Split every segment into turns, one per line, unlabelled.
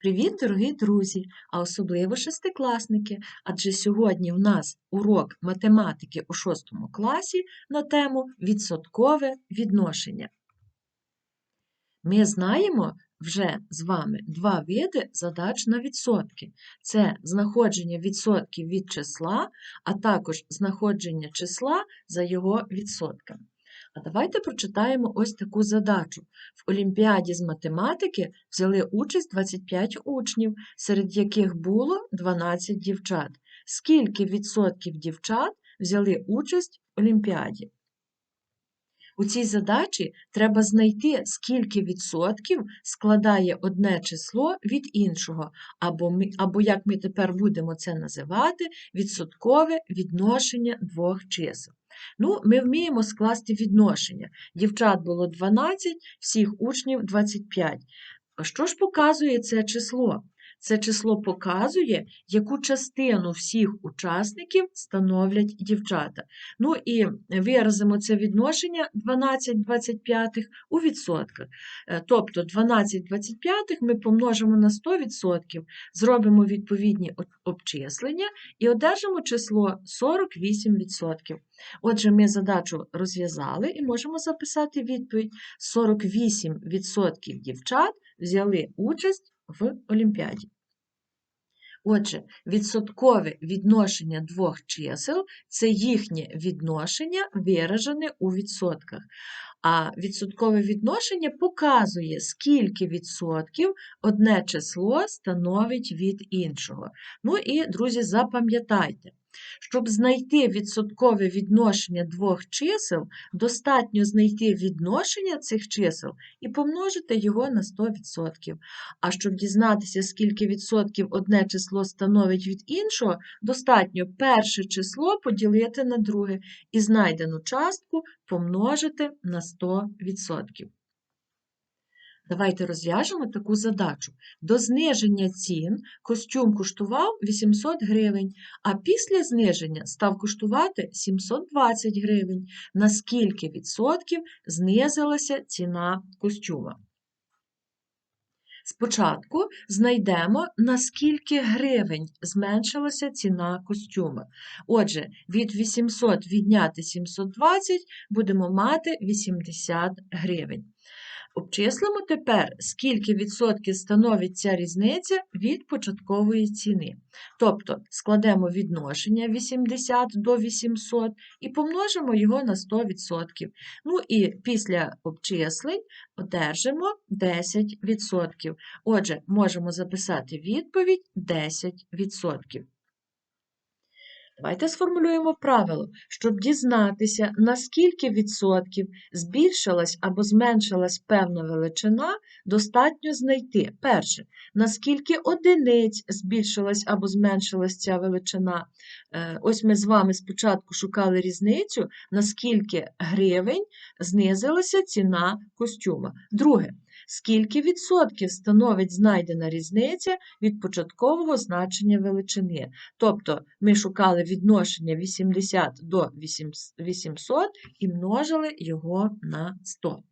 Привіт, дорогі друзі, а особливо шестикласники, адже сьогодні в нас урок математики у шостому класі на тему відсоткове відношення. Ми знаємо вже з вами два види задач на відсотки. Це знаходження відсотків від числа, а також знаходження числа за його відсотками. А давайте прочитаємо ось таку задачу. В Олімпіаді з математики взяли участь 25 учнів, серед яких було 12 дівчат. Скільки відсотків дівчат взяли участь в Олімпіаді? У цій задачі треба знайти, скільки відсотків складає одне число від іншого, або, ми, або як ми тепер будемо це називати, відсоткове відношення двох чисел. Ну, ми вміємо скласти відношення. Дівчат було 12, всіх учнів 25. Що ж показує це число? Це число показує, яку частину всіх учасників становлять дівчата. Ну і виразимо це відношення 12 25 у відсотках. Е, Тобто 12 25 ми помножимо на 100%, зробимо відповідні обчислення і одержимо число 48%. Отже, ми задачу розв'язали і можемо записати відповідь: 48% дівчат взяли участь в Олімпіаді. Отже, відсоткове відношення двох чисел це їхнє відношення, виражене у відсотках. А відсоткове відношення показує, скільки відсотків одне число становить від іншого. Ну і, друзі, запам'ятайте, щоб знайти відсоткове відношення двох чисел, достатньо знайти відношення цих чисел і помножити його на 100%. А щоб дізнатися, скільки відсотків одне число становить від іншого, достатньо перше число поділити на друге і знайдену частку помножити на 100%. Давайте розв'яжемо таку задачу. До зниження цін костюм коштував 800 гривень, а після зниження став коштувати 720 гривень. На скільки відсотків знизилася ціна костюма? Спочатку знайдемо, на скільки гривень зменшилася ціна костюма. Отже, від 800 відняти 720 будемо мати 80 гривень. Обчислимо тепер, скільки відсотків становить ця різниця від початкової ціни. Тобто складемо відношення 80 до 800 і помножимо його на 100%. Ну і після обчислень одержимо 10%. Отже, можемо записати відповідь 10%. Давайте сформулюємо правило, щоб дізнатися, на скільки відсотків збільшилась або зменшилась певна величина, достатньо знайти. Перше, наскільки одиниць збільшилась або зменшилась ця величина. Е, Ось ми з вами спочатку шукали різницю, наскільки гривень знизилася ціна костюма. Друге, скільки відсотків становить знайдена різниця від початкового значення величини. Тобто ми шукали відношення 80 до 800 і множили його на 100.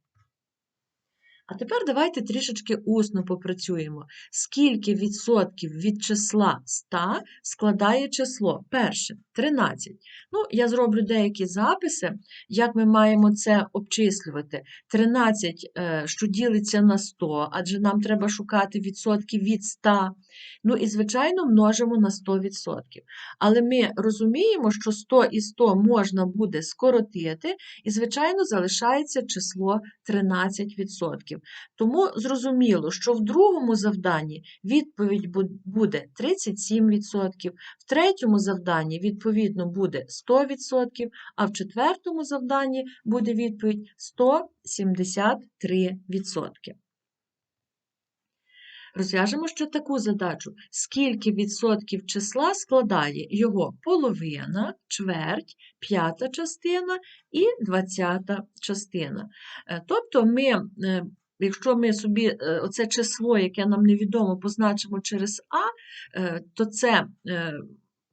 А тепер давайте трішечки усно попрацюємо. Скільки відсотків від числа 100 складає число? Перше 13. Ну, я зроблю деякі записи, як ми маємо це обчислювати. 13, е, що ділиться на 100, адже нам треба шукати відсотки від 100. Ну і, звичайно, множимо на 100%. Але ми розуміємо, що 100 і 100 можна буде скоротити, і, звичайно, залишається число 13%. Тому зрозуміло, що в другому завданні відповідь буде 37%, в третьому завданні, відповідно, буде 100%, а в четвертому завданні буде відповідь 173%. Розв'яжемо ще таку задачу. Скільки відсотків числа складає його половина, чверть, п'ята частина і двадцята частина. Е, Тобто ми, е, якщо ми собі е, оце число, яке нам невідомо, позначимо через А, е, то це е,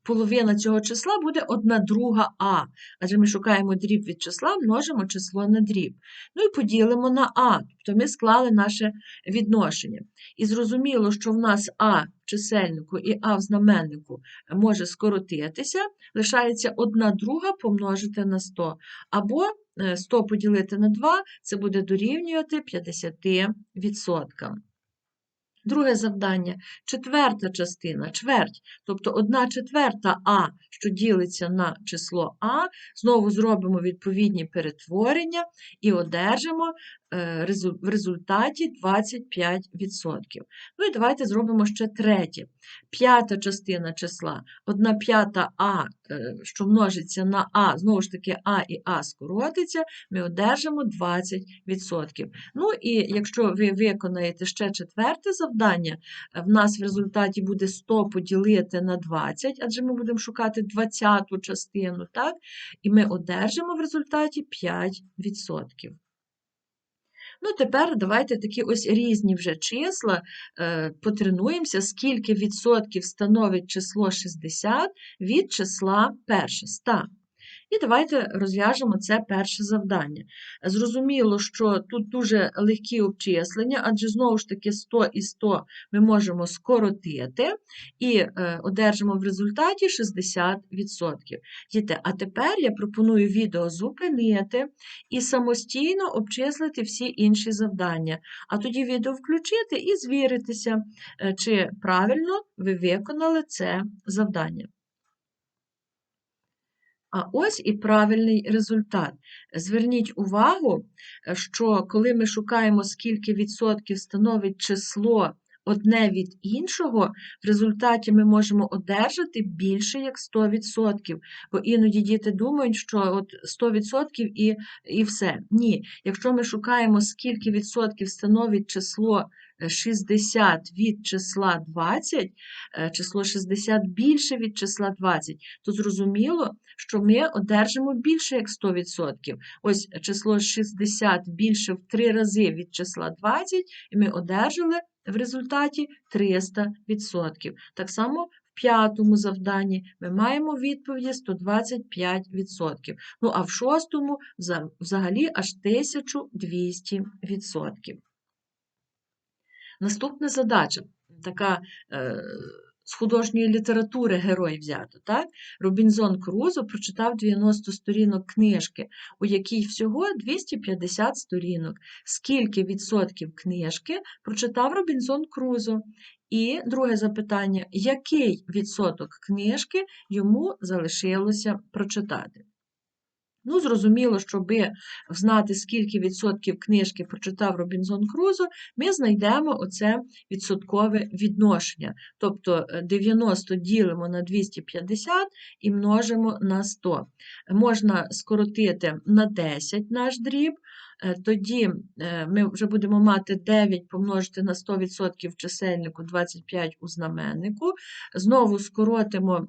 половина цього числа буде 1 друга А, адже ми шукаємо дріб від числа, множимо число на дріб. Ну і поділимо на А, тобто ми склали наше відношення. І зрозуміло, що в нас А в чисельнику і А в знаменнику може скоротитися, лишається 1 друга помножити на 100. Або 100 е, поділити на 2 це буде дорівнювати 50%. Друге завдання четверта частина, чверть, тобто одна четверта А, що ділиться на число А, знову зробимо відповідні перетворення і одержимо в результаті 25%. Ну і давайте зробимо ще третє. П'ята частина числа, 1 п'ята А, е, що множиться на А, знову ж таки, А і А скоротиться, ми одержимо 20%. Ну і якщо ви виконаєте ще четверте завдання, в нас в результаті буде 100 поділити на 20, адже ми будемо шукати 20-ту частину, так? І ми одержимо в результаті 5%. Ну, тепер давайте такі ось різні вже числа е, потренуємося, скільки відсотків становить число 60 від числа перше 100. І давайте розв'яжемо це перше завдання. Зрозуміло, що тут дуже легкі обчислення, адже знову ж таки 100 і 100 ми можемо скоротити і е, одержимо в результаті 60%. Діти, а тепер я пропоную відео зупинити і самостійно обчислити всі інші завдання. А тоді відео включити і звіритися, е, чи правильно ви виконали це завдання. А ось і правильний результат. Зверніть увагу, що коли ми шукаємо, скільки відсотків становить число одне від іншого, в результаті ми можемо одержати більше як 100%. Бо іноді діти думають, що от 100% і, і все. Ні. Якщо ми шукаємо, скільки відсотків становить число 60 від числа 20, е, число 60 більше від числа 20, то зрозуміло, що ми одержимо більше як 100%. Ось число 60 більше в 3 рази від числа 20, і ми одержали в результаті 300%. Так само в п'ятому завданні ми маємо відповіді 125%. Ну а в шостому взагалі аж 1200%. Наступна задача, така е, з художньої літератури герой взято. так? Робінзон Крузо прочитав 90 сторінок книжки, у якій всього 250 сторінок. Скільки відсотків книжки прочитав Робінзон Крузо? І друге запитання: який відсоток книжки йому залишилося прочитати? Ну, зрозуміло, щоб знати, скільки відсотків книжки прочитав Робінзон Крузо, ми знайдемо оце відсоткове відношення. Тобто 90 е, ділимо на 250 і множимо на 100. Можна скоротити на 10 наш дріб. Е, тоді е, ми вже будемо мати 9 помножити на 100% в чисельнику, 25 у знаменнику. Знову скоротимо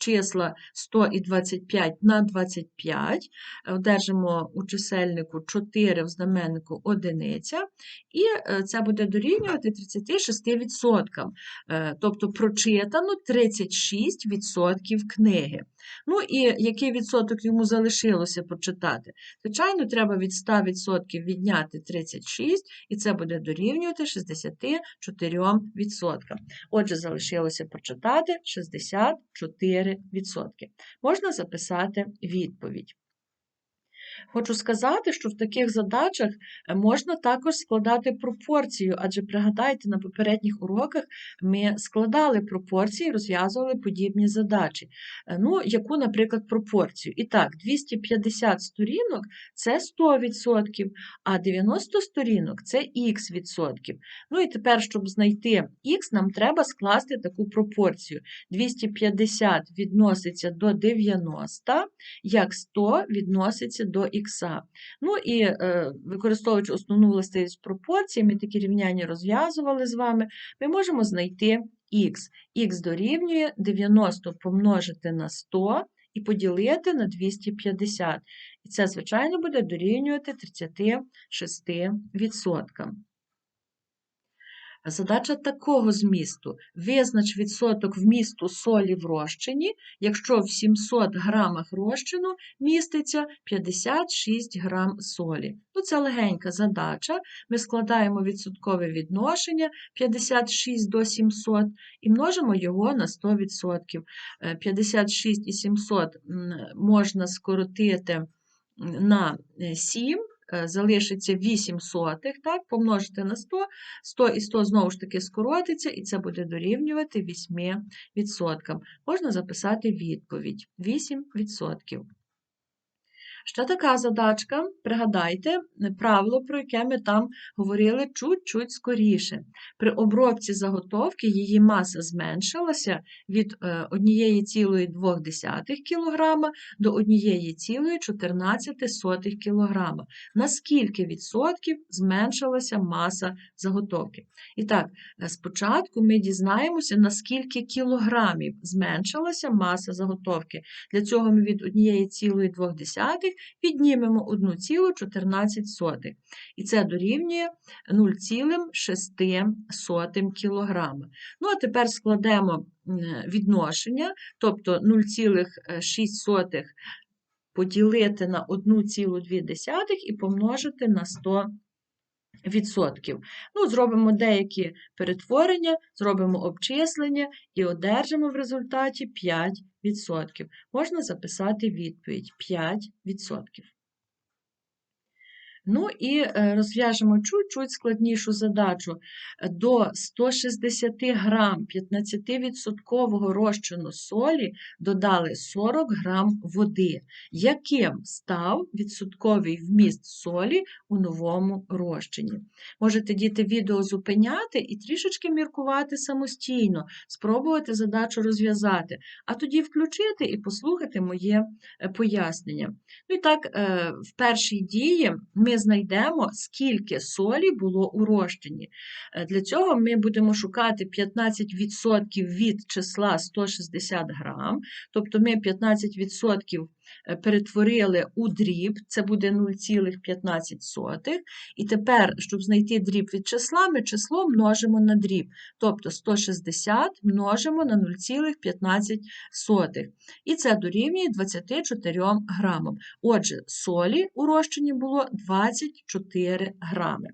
числа 100 і 25 на 25, одержимо у чисельнику 4 в знаменнику одиниця, і е, це буде дорівнювати 36%. Е, тобто прочитано 36% книги. Ну і який відсоток йому залишилося почитати? Звичайно, треба від 100% відняти 36, і це буде дорівнювати 64%. Отже, залишилося почитати 64%. Можна записати відповідь. Хочу сказати, що в таких задачах е, можна також складати пропорцію, адже пригадайте, на попередніх уроках ми складали пропорції, розв'язували подібні задачі. Е, ну, яку, наприклад, пропорцію? І так, 250 сторінок це 100%, а 90 сторінок це х відсотків. Ну і тепер, щоб знайти х, нам треба скласти таку пропорцію. 250 відноситься до 90, як 100 відноситься до х. Ну і е, використовуючи основну властивість пропорції, ми такі рівняння розв'язували з вами, ми можемо знайти х. Х дорівнює 90 помножити на 100 і поділити на 250. І це, звичайно, буде дорівнювати 36%. Задача такого змісту. Визнач відсоток вмісту солі в розчині, якщо в 700 грамах розчину міститься 56 грам солі. Ну, це легенька задача. Ми складаємо відсоткове відношення 56 до 700 і множимо його на 100%. Е, 56 і 700 можна скоротити на е, 7, е, залишиться 8 сотих, так, помножити на 100, 100 і 100 знову ж таки скоротиться, і це буде дорівнювати 8%. Можна записати відповідь 8%. Ще така задачка, пригадайте е, правило, про яке ми там говорили чуть-чуть скоріше. При обробці заготовки її маса зменшилася від е, 1,2 кг до 1,14 кг. На скільки відсотків зменшилася маса заготовки? І так, е, спочатку ми дізнаємося, на скільки кілограмів зменшилася маса заготовки. Для цього ми від 1,2 віднімемо 1,14. І це дорівнює 0,6 кг. Ну, а тепер складемо відношення, тобто 0,6 поділити на 1,2 і помножити на 100 відсотків. Ну, зробимо деякі перетворення, зробимо обчислення і одержимо в результаті 5%. Можна записати відповідь 5%. Ну і е, розв'яжемо чуть-чуть складнішу задачу. До 160 грам 15% розчину солі додали 40 грам води. Яким став відсотковий вміст солі у новому розчині? Можете діти відео зупиняти і трішечки міркувати самостійно, спробувати задачу розв'язати, а тоді включити і послухати моє е, пояснення. Ну і так, е, в першій дії ми знайдемо, скільки солі було у розчині. Е, Для цього ми будемо шукати 15% від числа 160 грам, тобто ми 15% е, перетворили у дріб, це буде 0,15. І тепер, щоб знайти дріб від числа, ми число множимо на дріб, тобто 160 множимо на 0,15. І це дорівнює 24 грамам. Отже, солі у розчині було 24 грами.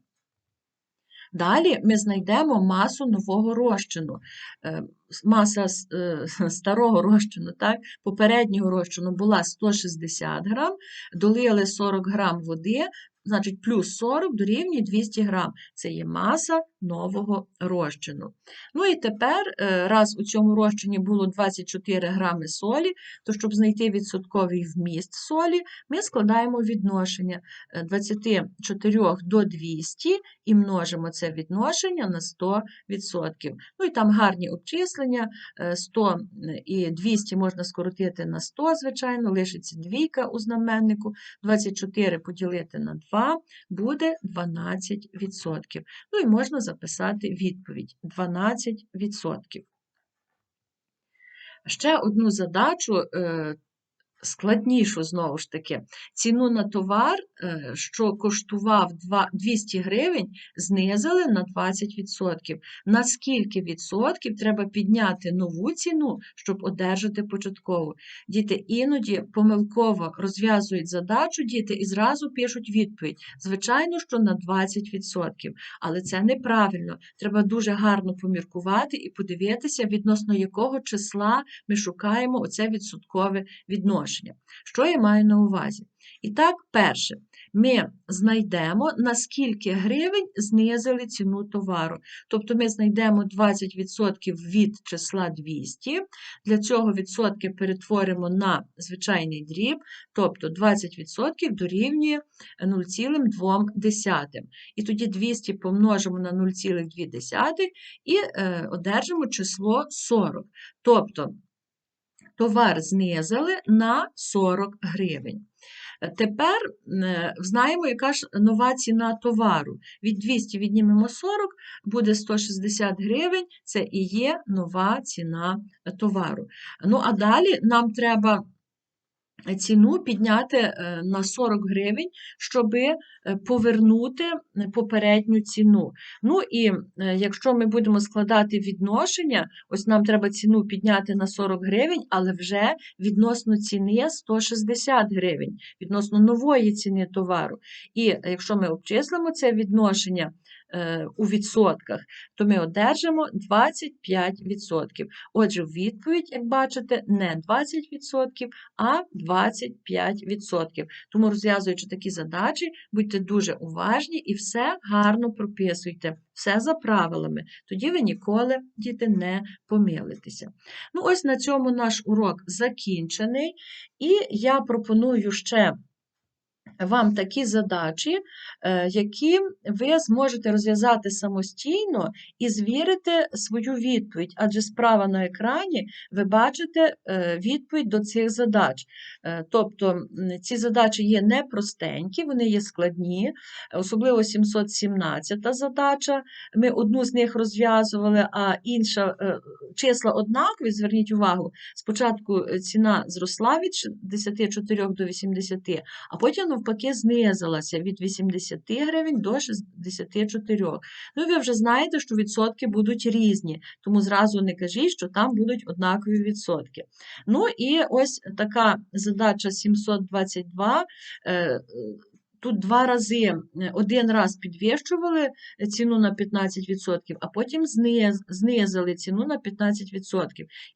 Далі ми знайдемо масу нового розчину. Е, Маса е, старого розчину, так, попереднього розчину була 160 грам, долили 40 грам води, значить плюс 40 дорівнює 200 грам. Це є маса нового розчину. Ну і тепер, е, раз у цьому розчині було 24 грами солі, то щоб знайти відсотковий вміст солі, ми складаємо відношення е, 24 до 200 і множимо це відношення на 100%. Ну і там гарні обчислення, е, 100 і 200 можна скоротити на 100, звичайно, лишиться двійка у знаменнику, 24 поділити на 2 буде 12%. Ну і можна записати відповідь 12%. Ще одну задачу е, складнішу, знову ж таки, ціну на товар, е, що коштував 200 гривень, знизили на 20%. На скільки відсотків треба підняти нову ціну, щоб одержати початкову? Діти іноді помилково розв'язують задачу, діти і зразу пишуть відповідь. Звичайно, що на 20%, але це неправильно. Треба дуже гарно поміркувати і подивитися, відносно якого числа ми шукаємо оце відсоткове відношення. Що я маю на увазі? І так, перше, ми знайдемо, на скільки гривень знизили ціну товару. Тобто ми знайдемо 20% від числа 200, для цього відсотки перетворимо на звичайний дріб, тобто 20% дорівнює 0,2. І тоді 200 помножимо на 0,2 і е, одержимо число 40. Тобто товар знизили на 40 гривень. Тепер е, знаємо, яка ж нова ціна товару. Від 200 віднімемо 40, буде 160 гривень, це і є нова ціна товару. Ну, а далі нам треба ціну підняти е, на 40 гривень, щоб повернути е, попередню ціну. Ну і е, якщо ми будемо складати відношення, ось нам треба ціну підняти на 40 гривень, але вже відносно ціни 160 гривень, відносно нової ціни товару. І якщо ми обчислимо це відношення у відсотках, то ми одержимо 25%. Отже, відповідь, як бачите, не 20%, а 25%. Тому, розв'язуючи такі задачі, будьте дуже уважні і все гарно прописуйте, все за правилами. Тоді ви ніколи, діти, не помилитеся. Ну, ось на цьому наш урок закінчений, і я пропоную ще вам такі задачі, е, які ви зможете розв'язати самостійно і звірити свою відповідь, адже справа на екрані ви бачите е, відповідь до цих задач. Е, тобто ці задачі є непростенькі, вони є складні, особливо 717 задача. Ми одну з них розв'язували, а інша числа однакові, зверніть увагу, спочатку ціна зросла від 64 до 80, а потім навпаки знизилася від 80 гривень до 64. Ну, ви вже знаєте, що відсотки будуть різні, тому зразу не кажіть, що там будуть однакові відсотки. Ну і ось така задача 722. Тут два рази, один раз підвищували ціну на 15%, а потім знизили ціну на 15%.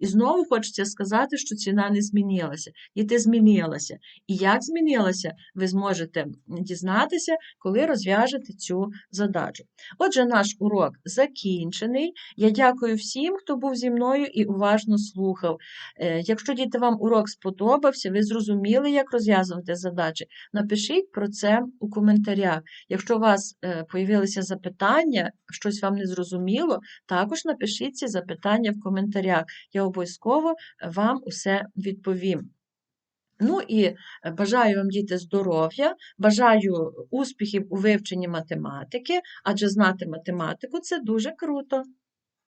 І знову хочеться сказати, що ціна не змінилася. І те змінилася. І як змінилася, ви зможете дізнатися, коли розв'яжете цю задачу. Отже, наш урок закінчений. Я дякую всім, хто був зі мною і уважно слухав. Е, якщо діти вам урок сподобався, ви зрозуміли, як розв'язувати задачі, напишіть про це у коментарях. Якщо у вас е, появилися запитання, щось вам не зрозуміло, також напишіть ці запитання в коментарях. Я обов'язково вам усе відповім. Ну і е, бажаю вам, діти, здоров'я, бажаю успіхів у вивченні математики, адже знати математику це дуже круто.